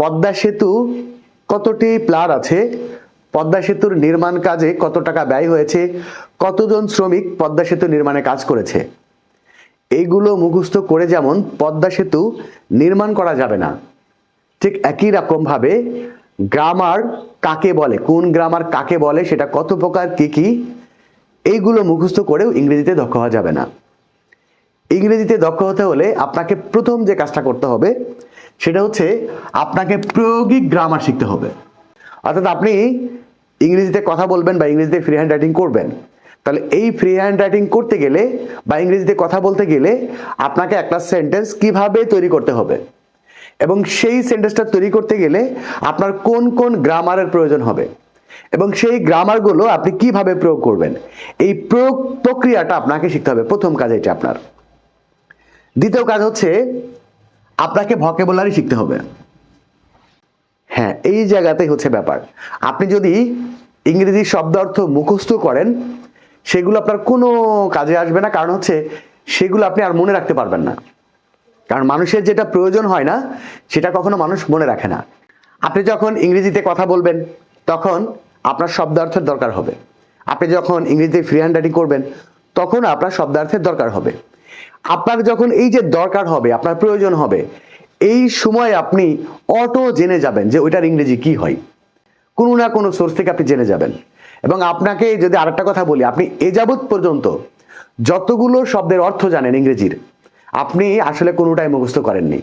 পদ্মা সেতু কতটি প্লার আছে? পদ্মা সেতুর নির্মাণ কাজে কত টাকা ব্যয় হয়েছে? কতজন শ্রমিক পদ্মা সেতু নির্মাণে কাজ করেছে? এইগুলো মুখস্থ করে যেমন পদ্মা সেতু নির্মাণ করা যাবে না, ঠিক একই রকমভাবে গ্রামার কাকে বলে, কোন গ্রামার কাকে বলে, সেটা কত প্রকার, কি কি, এইগুলো মুখস্থ করেও ইংরেজিতে দক্ষ হওয়া যাবে না। ইংরেজিতে দক্ষ হতে হলে আপনাকে প্রথম যে কাজটা করতে হবে সেটা হচ্ছে আপনাকে প্রায়োগিক গ্রামার শিখতে হবে। অর্থাৎ আপনি ইংরেজিতে কথা বলবেন বা ইংরেজিতে ফ্রি হ্যান্ড রাইটিং করবেন, তাহলে এই ফ্রি হ্যান্ড রাইটিং করতে গেলে বা ইংরেজিতে কথা বলতে গেলে আপনাকে একটা সেন্টেন্স কীভাবে তৈরি করতে হবে এবং সেই সেন্টেন্সটা তৈরি করতে গেলে আপনার কোন কোন গ্রামারের প্রয়োজন হবে এবং সেই গ্রামারগুলো আপনি কীভাবে প্রয়োগ করবেন, এই প্রয়োগ প্রক্রিয়াটা আপনাকে শিখতে হবে প্রথম কাজ এটা আপনার। দ্বিতীয় কাজ হচ্ছে আপনাকে ভকেবুলারি শিখতে হবে। হ্যাঁ এই জায়গাতেই হচ্ছে ব্যাপার। আপনি যদি ইংরেজি শব্দ অর্থ মুখস্থ করেন, সেগুলো আপনার কোনো কাজে আসবে না। কারণ হচ্ছে, সেগুলো আপনি আর মনে রাখতে পারবেন না। কারণ মানুষের যেটা প্রয়োজন হয় না, সেটা কখনো মানুষ মনে রাখে না। আপনি যখন ইংরেজিতে কথা বলবেন, তখন আপনার শব্দার্থের দরকার হবে। আপনি যখন ইংরেজিতে ফ্রি হ্যান্ড রাইটিং করবেন, তখন আপনার শব্দার্থের দরকার হবে। আপনার যখন এই যে দরকার হবে, আপনার প্রয়োজন হবে, এই সময় আপনি অটো জেনে যাবেন যে ওইটার ইংরেজি কি হয়। কোনো না কোনো সোর্স থেকে আপনি জেনে যাবেন। এবং আপনাকে যদি আরেকটা কথা বলি, আপনি এ যাবৎ পর্যন্ত যতগুলো শব্দের অর্থ জানেন ইংরেজির, আপনি আসলে কোনোটাই মুখস্থ করেননি।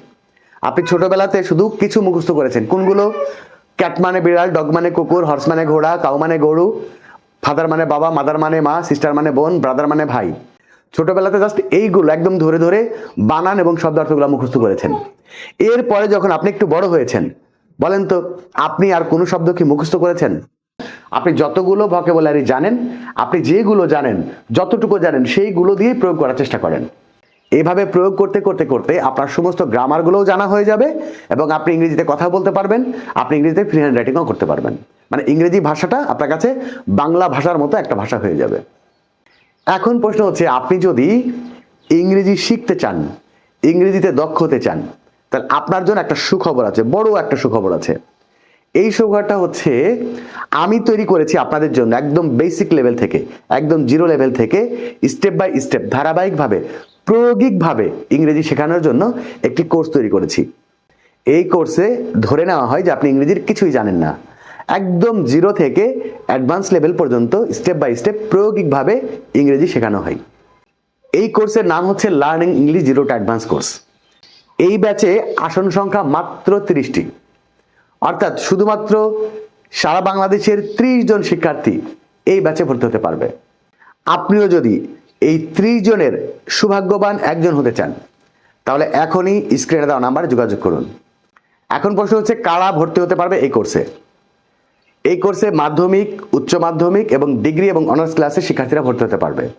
আপনি ছোটবেলাতে শুধু কিছু মুখস্থ করেছেন। কোনগুলো? ক্যাট মানে বিড়াল ডগ মানে কুকুর হর্স মানে ঘোড়া কাউ মানে গরু ফাদার মানে বাবা মাদার মানে মা সিস্টার মানে বোন ব্রাদার মানে ভাই। ছোটবেলাতে জাস্ট এইগুলো একদম ধরে ধরে বানান এবং শব্দার্থগুলো মুখস্থ করেছেন। এরপরে যখন আপনি একটু বড় হয়েছেন, বলেন তো, আপনি আর কোনো শব্দ কি মুখস্থ করেছেন? আপনি যতগুলো ভকেবুলারি জানেন, আপনি যেগুলো জানেন, যতটুকু জানেন, সেইগুলো দিয়েই প্রয়োগ করার চেষ্টা করেন। এইভাবে প্রয়োগ করতে করতে করতে আপনার সমস্ত গ্রামারগুলোও জানা হয়ে যাবে এবং আপনি ইংরেজিতে কথা বলতে পারবেন, আপনি ইংরেজিতে ফ্রি হ্যান্ড রাইটিংও করতে পারবেন। মানে ইংরেজি ভাষাটা আপনার কাছে বাংলা ভাষার মতো একটা ভাষা হয়ে যাবে। এখন প্রশ্ন হচ্ছে, আপনি যদি ইংরেজি শিখতে চান, ইংরেজিতে দক্ষ হতে চান, তাহলে আপনার জন্য একটা সুখবর আছে, বড় একটা সুখবর আছে। এই সুখবরটা হচ্ছে, আমি তৈরি করেছি আপনাদের জন্য একদম বেসিক লেভেল থেকে, একদম জিরো লেভেল থেকে স্টেপ বাই স্টেপ ধারাবাহিকভাবে, প্রায়োগিকভাবে ইংরেজি শেখানোর জন্য একটি কোর্স তৈরি করেছি। এই কোর্সে ধরে নেওয়া হয় যে আপনি ইংরেজির কিছুই জানেন না। একদম জিরো থেকে অ্যাডভান্স লেভেল পর্যন্ত স্টেপ বাই স্টেপ প্রায়োগিকভাবে ইংরেজি শেখানো হয়। এই কোর্সের নাম হচ্ছে learning English zero to advance course এই ব্যাচে আসন সংখ্যা মাত্র তিরিশটি। অর্থাৎ শুধুমাত্র সারা বাংলাদেশের ত্রিশ জন শিক্ষার্থী এই ব্যাচে ভর্তি হতে পারবে। আপনিও যদি এই ত্রিশ জনের সৌভাগ্যবান একজন হতে চান, তাহলে এখনই স্ক্রিনে দেওয়া নাম্বারে যোগাযোগ করুন। এখন প্রশ্ন হচ্ছে, কারা ভর্তি হতে পারবে এই কোর্সে এই কোর্সে মাধ্যমিক, উচ্চ মাধ্যমিক এবং ডিগ্রি এবং অনার্স ক্লাসে শিক্ষার্থীরা ভর্তি হতে পারবে।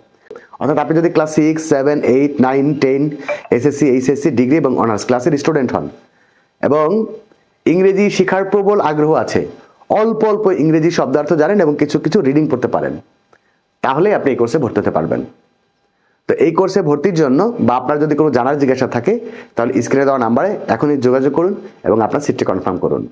অর্থাৎ আপনি যদি class six, seven, eight, nine, ten, SSC, HSC, degree এবং অনার্স ক্লাসের স্টুডেন্ট হন। এবং ইংরেজি শেখার প্রবল আগ্রহ আছে। অল্প অল্প ইংরেজি শব্দার্থ জানেন এবং কিছু কিছু রিডিং পড়তে পারেন। তাহলেই আপনি এই কোর্সে ভর্তি হতে পারবেন। তো এই কোর্সে ভর্তির জন্য বা আপনার যদি কোনো জানার জিজ্ঞাসা থাকে, তাহলে স্ক্রিনে দেওয়া নাম্বারে এখনই যোগাযোগ করুন এবং আপনার সিটটি কনফার্ম করুন।